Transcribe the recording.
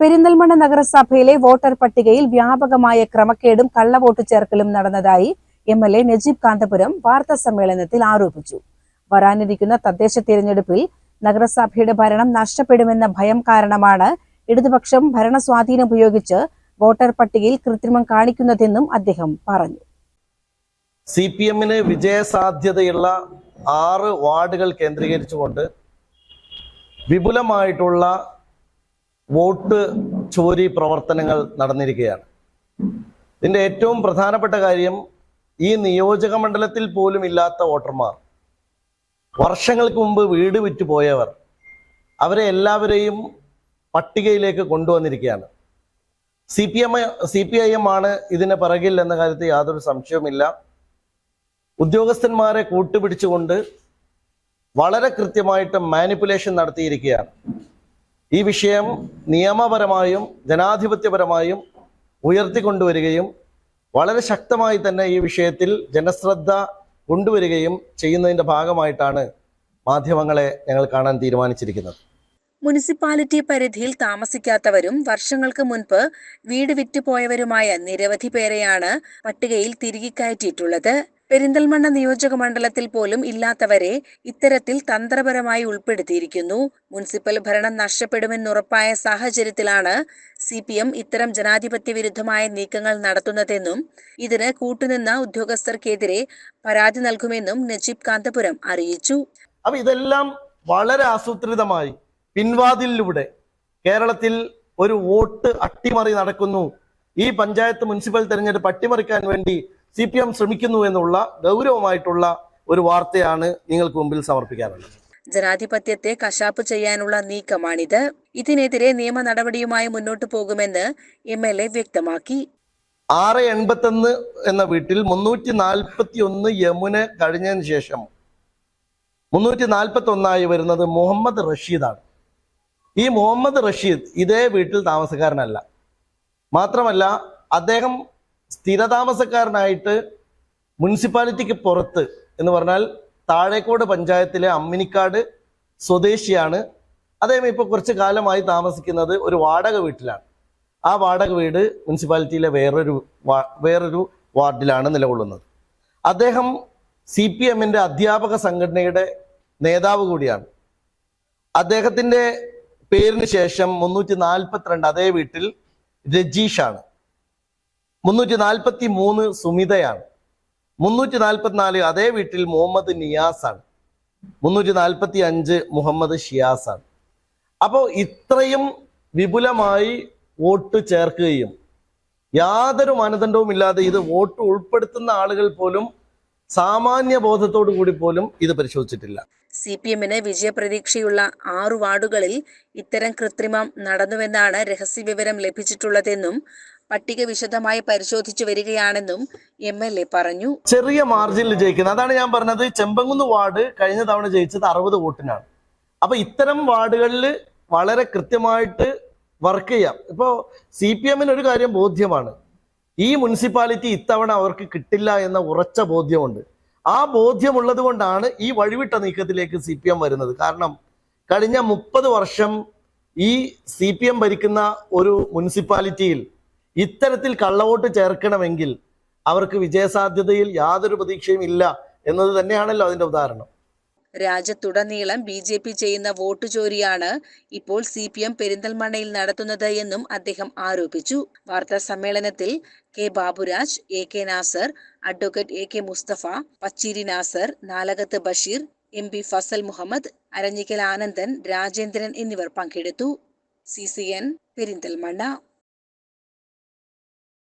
പെരിന്തൽമണ്ണ നഗരസഭയിലെ വോട്ടർ പട്ടികയിൽ വ്യാപകമായ ക്രമക്കേടും കള്ളവോട്ട് ചേർക്കലും നടന്നതായി M L A Najeeb Kanthapuram വാർത്താ സമ്മേളനത്തിൽ ആരോപിച്ചു. വരാനിരിക്കുന്ന തദ്ദേശ തിരഞ്ഞെടുപ്പിൽ നഗരസഭയുടെ ഭരണം നഷ്ടപ്പെടുമെന്ന ഭയം കാരണമാണ് ഇടതുപക്ഷം ഭരണ സ്വാധീനം ഉപയോഗിച്ച് വോട്ടർ പട്ടികയിൽ കൃത്രിമം കാണിക്കുന്നതെന്നും അദ്ദേഹം പറഞ്ഞു. സി പി എമ്മിന് വിജയസാധ്യതയുള്ള ആറ് വാർഡുകൾ കേന്ദ്രീകരിച്ചുകൊണ്ട് വിപുലമായിട്ടുള്ള വോട്ട് ചോരി പ്രവർത്തനങ്ങൾ നടന്നിരിക്കുകയാണ്. ഇതിന്റെ ഏറ്റവും പ്രധാനപ്പെട്ട കാര്യം ഈ നിയോജക മണ്ഡലത്തിൽ പോലും ഇല്ലാത്ത വോട്ടർമാർ. വർഷങ്ങൾക്ക് മുമ്പ് വീട് വിറ്റു പോയവർ അവരെ എല്ലാവരെയും പട്ടികയിലേക്ക് കൊണ്ടുവന്നിരിക്കുകയാണ്. C P M C P I M ആണ് ഇതിന് പിറകിൽ എന്ന കാര്യത്തിൽ യാതൊരു സംശയവുമില്ല. ഉദ്യോഗസ്ഥന്മാരെ കൂട്ടുപിടിച്ചുകൊണ്ട് വളരെ കൃത്യമായിട്ട് മാനിപ്പുലേഷൻ നടത്തിയിരിക്കുകയാണ്. ഈ വിഷയം നിയമപരമായും ജനാധിപത്യപരമായും ഉയർത്തിക്കൊണ്ടുവരികയും വളരെ ശക്തമായി തന്നെ ഈ വിഷയത്തിൽ ജനശ്രദ്ധ കൊണ്ടുവരികയും ചെയ്യുന്നതിന്റെ ഭാഗമായിട്ടാണ് മാധ്യമങ്ങളെ ഞങ്ങൾ കാണാൻ തീരുമാനിച്ചിരിക്കുന്നത്. മുനിസിപ്പാലിറ്റി പരിധിയിൽ താമസിക്കാത്തവരും വർഷങ്ങൾക്ക് മുൻപ് വീട് വിറ്റുപോയവരുമായ നിരവധി പേരെയാണ് പട്ടികയിൽ തിരികെ കയറ്റിയിട്ടുള്ളത്. പെരിന്തൽമണ്ണ നിയോജക മണ്ഡലത്തിൽ പോലും ഇല്ലാത്തവരെ ഇത്തരത്തിൽ തന്ത്രപരമായി ഉൾപ്പെടുത്തിയിരിക്കുന്നു. മുനിസിപ്പൽ ഭരണം നഷ്ടപ്പെടുമെന്നുറപ്പായ സാഹചര്യത്തിലാണ് സി പി എം ഇത്തരം ജനാധിപത്യ വിരുദ്ധമായ നീക്കങ്ങൾ നടത്തുന്നതെന്നും ഇതിന് കൂട്ടുനിന്ന ഉദ്യോഗസ്ഥർക്കെതിരെ പരാതി നൽകുമെന്നും നജീബ് കാന്തപുരം അറിയിച്ചു. അപ്പൊ ഇതെല്ലാം വളരെ ആസൂത്രിതമായി പിൻവാതിലിലൂടെ കേരളത്തിൽ ഒരു വോട്ട് അട്ടിമറി നടക്കുന്നു. ഈ പഞ്ചായത്ത് മുനിസിപ്പൽ തെരഞ്ഞെടുപ്പ് അട്ടിമറിക്കാൻ വേണ്ടി സി പി എം ശ്രമിക്കുന്നു എന്നുള്ള ഗൗരവമായിട്ടുള്ള ഒരു വാർത്തയാണ് നിങ്ങൾക്ക് മുമ്പിൽ സമർപ്പിക്കാറുള്ളത്. ജനാധിപത്യത്തെ കശാപ്പ് ചെയ്യാനുള്ള നീക്കമാണിത്. ഇതിനെതിരെ നിയമ നടപടിയുമായി മുന്നോട്ടു പോകുമെന്ന് എം എൽ എ വ്യക്തമാക്കി. ആറ് എൺപത്തൊന്ന് എന്ന വീട്ടിൽ മുന്നൂറ്റി നാൽപ്പത്തി ഒന്ന് യമുന കഴിഞ്ഞതിന് ശേഷം മുന്നൂറ്റി നാൽപ്പത്തി ഒന്നായി വരുന്നത് മുഹമ്മദ് റഷീദാണ്. ഈ മുഹമ്മദ് റഷീദ് ഇതേ വീട്ടിൽ താമസക്കാരനല്ല. മാത്രമല്ല അദ്ദേഹം സ്ഥിരതാമസക്കാരനായിട്ട് മുനിസിപ്പാലിറ്റിക്ക് പുറത്ത് എന്ന് പറഞ്ഞാൽ താഴേക്കോട് പഞ്ചായത്തിലെ അമ്മിനിക്കാട് സ്വദേശിയാണ്. അദ്ദേഹം ഇപ്പോൾ കുറച്ച് കാലമായി താമസിക്കുന്നത് ഒരു വാടക വീട്ടിലാണ്. ആ വാടക വീട് മുനിസിപ്പാലിറ്റിയിലെ വേറൊരു വേറൊരു വാർഡിലാണ് നിലകൊള്ളുന്നത്. അദ്ദേഹം സി പി എമ്മിന്റെ അധ്യാപക സംഘടനയുടെ നേതാവ് കൂടിയാണ്. അദ്ദേഹത്തിന്റെ പേരിന് ശേഷം മുന്നൂറ്റി നാൽപ്പത്തിരണ്ട് അതേ വീട്ടിൽ രജീഷാണ്. മുന്നൂറ്റി നാൽപ്പത്തി മൂന്ന് സുമിതയാണ്. മുന്നൂറ്റി നാൽപ്പത്തിനാല് അതേ വീട്ടിൽ മുഹമ്മദ് നിയാസാണ്. മുന്നൂറ്റി നാൽപ്പത്തി അഞ്ച് മുഹമ്മദ് ഷിയാസാണ്. അപ്പോൾ ഇത്രയും വിപുലമായി വോട്ട് ചേർക്കുകയും യാതൊരു മാനദണ്ഡവും ഇല്ലാതെ ഇത് വോട്ട് ഉൾപ്പെടുത്തുന്ന ആളുകൾ പോലും സാമാന്യ ബോധത്തോടു കൂടി പോലും ഇത് പരിശോധിച്ചിട്ടില്ല. സി പി എമ്മിന് വിജയപ്രതീക്ഷയുള്ള ആറു വാർഡുകളിൽ ഇത്തരം കൃത്രിമം നടന്നുവെന്നാണ് രഹസ്യവിവരം ലഭിച്ചിട്ടുള്ളതെന്നും പട്ടിക വിശദമായി പരിശോധിച്ചു വരികയാണെന്നും എം എൽ എ പറഞ്ഞു. ചെറിയ മാർജിനിൽ ജയിക്കുന്നത് അതാണ് ഞാൻ പറഞ്ഞത് ചെമ്പങ്കുന്ന് വാർഡ് കഴിഞ്ഞ തവണ ജയിച്ചത് അറുപത് വോട്ടിനാണ്. അപ്പൊ ഇത്തരം വാർഡുകളിൽ വളരെ കൃത്യമായിട്ട് വർക്ക് ചെയ്യാം. ഇപ്പോ സി പി എമ്മിന് ഒരു കാര്യം ബോധ്യമാണ്. ഈ മുനിസിപ്പാലിറ്റി ഇത്തവണ അവർക്ക് കിട്ടില്ല എന്ന ഉറച്ച ബോധ്യമുണ്ട്. ആ ബോധ്യമുള്ളത് കൊണ്ടാണ് ഈ വഴിവിട്ട നീക്കത്തിലേക്ക് സി പി എം വരുന്നത്. കാരണം കഴിഞ്ഞ മുപ്പത് വർഷം ഈ സി പി എം ഭരിക്കുന്ന ഒരു മുനിസിപ്പാലിറ്റിയിൽ ഇത്തരത്തിൽ കള്ളവോട്ട് ചേർക്കണമെങ്കിൽ അവർക്ക് വിജയസാധ്യതയിൽ യാതൊരു പ്രതീക്ഷയും ഇല്ല എന്നത് തന്നെയാണല്ലോ അതിന്റെ ഉദാഹരണം. രാജ്യത്തുടനീളം ബി ജെ പി ചെയ്യുന്ന വോട്ട് ചോരിയാണ് ഇപ്പോൾ സി പി എം പെരിന്തൽമണ്ണയിൽ നടത്തുന്നത് എന്നും അദ്ദേഹം ആരോപിച്ചു. വാർത്താ സമ്മേളനത്തിൽ K Baburaj A K Nasar advocate A K Musthafa Pacheeri Nasar Nalakath Basheer M P Fasal Muhammad Aranjikkal Anandan Rajendran എന്നിവർ പങ്കെടുത്തു. C C N Perinthalmanna.